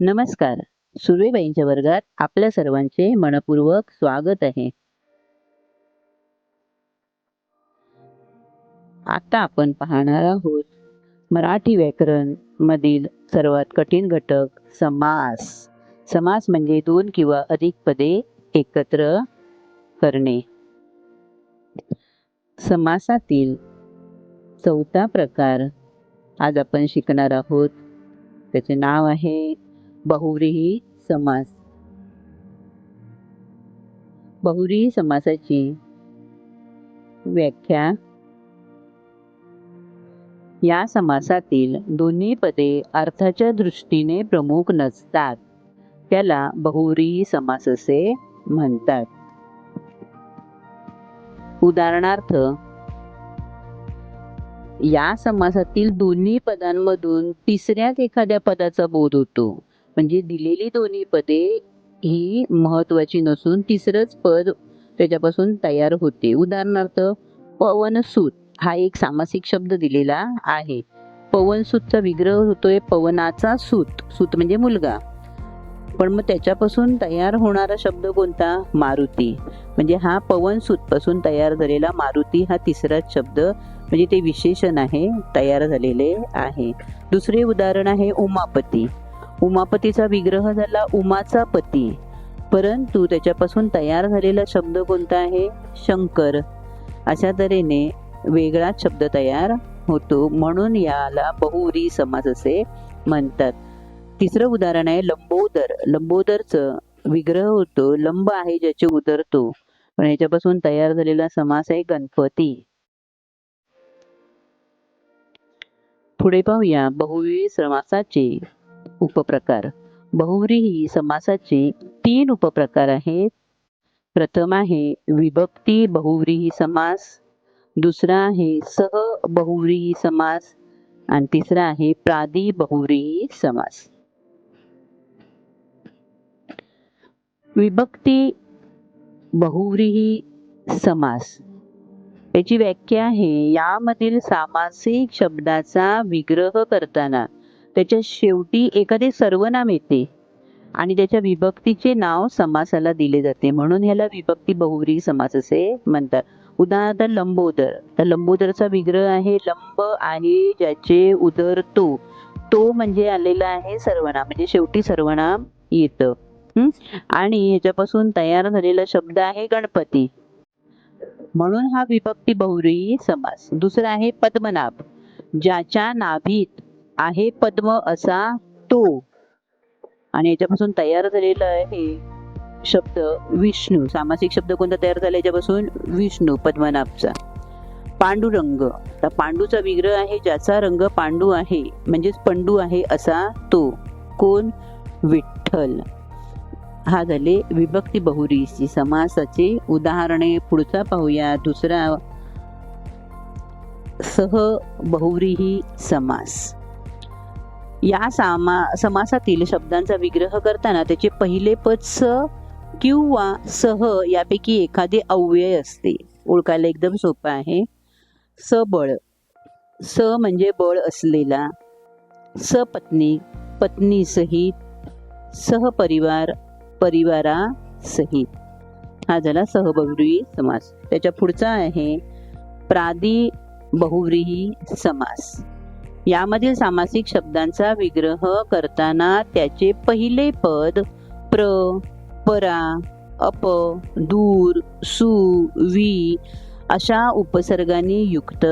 नमस्कार. सुर्वेबाईंच्या वर्गात आपल्या सर्वांचे मनपूर्वक स्वागत आहे. आता आपण पाहणार आहोत मराठी व्याकरण मधील सर्वात कठीण घटक समास. समास म्हणजे दोन किंवा अधिक पदे एकत्र करणे. समासातील चौथा प्रकार आज आपण शिकणार आहोत. त्याचे नाव आहे बहुव्रीही समास. बहुव्रीही समासाची व्याख्या. या समासातील दोन्ही पदे अर्थाच्या दृष्टीने प्रमुख नसतात. त्याला बहुव्रीही समास असे म्हणतात. उदाहरणार्थ या समासातील दोन्ही पदांमधून तिसऱ्याच एखाद्या पदाचा बोध होतो. म्हणजे दिलेली दोन्ही पदे ही महत्वाची नसून तिसरंच पद त्याच्यापासून तयार होते. उदाहरणार्थ पवनसूत हा एक सामासिक शब्द दिलेला आहे. पवनसूतचा विग्रह होतोय पवनाचा सूत. सूत म्हणजे मुलगा. पण मग त्याच्यापासून तयार होणारा शब्द कोणता? मारुती. म्हणजे हा पवनसूत पासून तयार झालेला मारुती हा तिसराच शब्द म्हणजे ते विशेषण आहे तयार झालेले आहे. दुसरे उदाहरण आहे उमापती. उमापतीचा विग्रह झाला उमाचा पती. परंतु त्याच्यापासून तयार झालेला शब्द कोणता आहे? शंकर. अशा तऱ्हेने वेगळाच शब्द तयार होतो. म्हणून याला बहुरी समास असे म्हणतात. तिसरं उदाहरण आहे लंबोदर. लंबोदरचं विग्रह होतो. लंब आहे ज्याचे उदरतो पण याच्यापासून तयार झालेला समास आहे गणपती. पुढे पाहूया बहुव्रीही समासाचे. उपप्रकार. बहुव्रीही समासाचे तीन उपप्रकार आहेत. प्रथम आहे विभक्ती बहुव्रीही समास. दुसरा आहे सह बहुव्रीही समास. आणि तिसरा आहे प्रादी बहुव्रीही समास. विभक्ती बहुव्रीही समास. त्याची व्याख्या आहे यामधील सामासिक शब्दाचा विग्रह करताना. त्याच्या शेवटी एखादे सर्वनाम येते आणि त्याच्या विभक्तीचे नाव समासाला दिले जाते. म्हणून ह्याला विभक्ती बहुव्री समास असे म्हणतात. उदाहरणार्थ लंबोदर. तर लंबोदरचा विग्रह आहे लंब आहे ज्याचे उदर तो. तो म्हणजे आलेला आहे सर्वनाम. म्हणजे शेवटी सर्वनाम येतं. आणि ह्याच्यापासून तयार झालेला शब्द आहे गणपती. म्हणून हा विभक्ती बहुरी समास. दुसरा आहे पद्मनाभ. ज्याच्या नाभीत आहे पद्म असा तो. आणि याच्यापासून तयार झालेलं आहे शब्द विष्णू. सामासिक शब्द कोणता तयार झाला याच्यापासून? विष्णू पद्मनाभचा. पांडुरंग. तर पांडूचा विग्रह आहे ज्याचा रंग पांडू आहे म्हणजेच पंडू आहे असा तो. कोण? विठ्ठल. हा झाले विभक्ती बहुरीची समासाचे उदाहरणे. पुढचा पाहूया. दुसरा सह बहुरीही समास. या सामा समासातील शब्दांचा विग्रह करताना त्याचे पहिले पद स किंवा सह यापैकी एखादे अव्यय असते. ओळखायला एकदम सोपं आहे. सबळ स म्हणजे बळ असलेला. सपत्नी पत्नी. सहित. सहपरिवार परिवारासहित हा झाला सहबहुव्रीही समास. त्याच्या पुढचा आहे प्रादी बहुव्रीही समास. यामधील सामासिक शब्दांचा विग्रह करताना त्याचे पहिले पद प्र परा अप दूर सु वी अशा उपसर्गांनी युक्त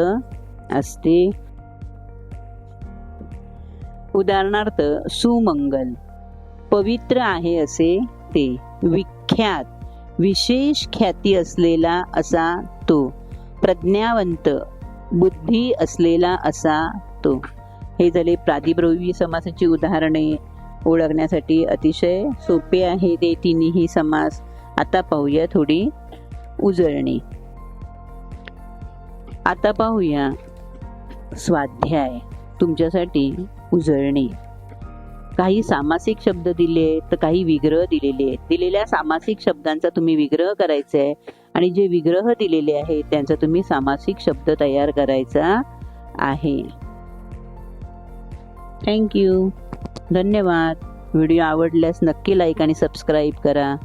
असते. उदाहरणार्थ सुमंगल. पवित्र आहे असे ते. विख्यात. विशेष ख्याती असलेला असा तो. प्रज्ञावंत. बुद्धी असलेला असा तो हे झाले प्रातिप्रवी समासाची उदाहरणे. ओळखण्यासाठी अतिशय सोपे आहे ते तिन्ही समास. आता पाहूया थोडी उजळणी. आता पाहूया स्वाध्याय. तुमच्यासाठी उजळणी. काही सामासिक शब्द दिले तर काही विग्रह दिलेले आहेत. दिलेल्या सामासिक शब्दांचा तुम्ही विग्रह करायचा आहे आणि जे विग्रह दिलेले आहेत त्यांचा तुम्ही सामासिक शब्द तयार करायचा आहे. थँक्यू धन्यवाद. व्हिडिओ आवडल्यास नक्की लाईक आणि सबस्क्राईब करा.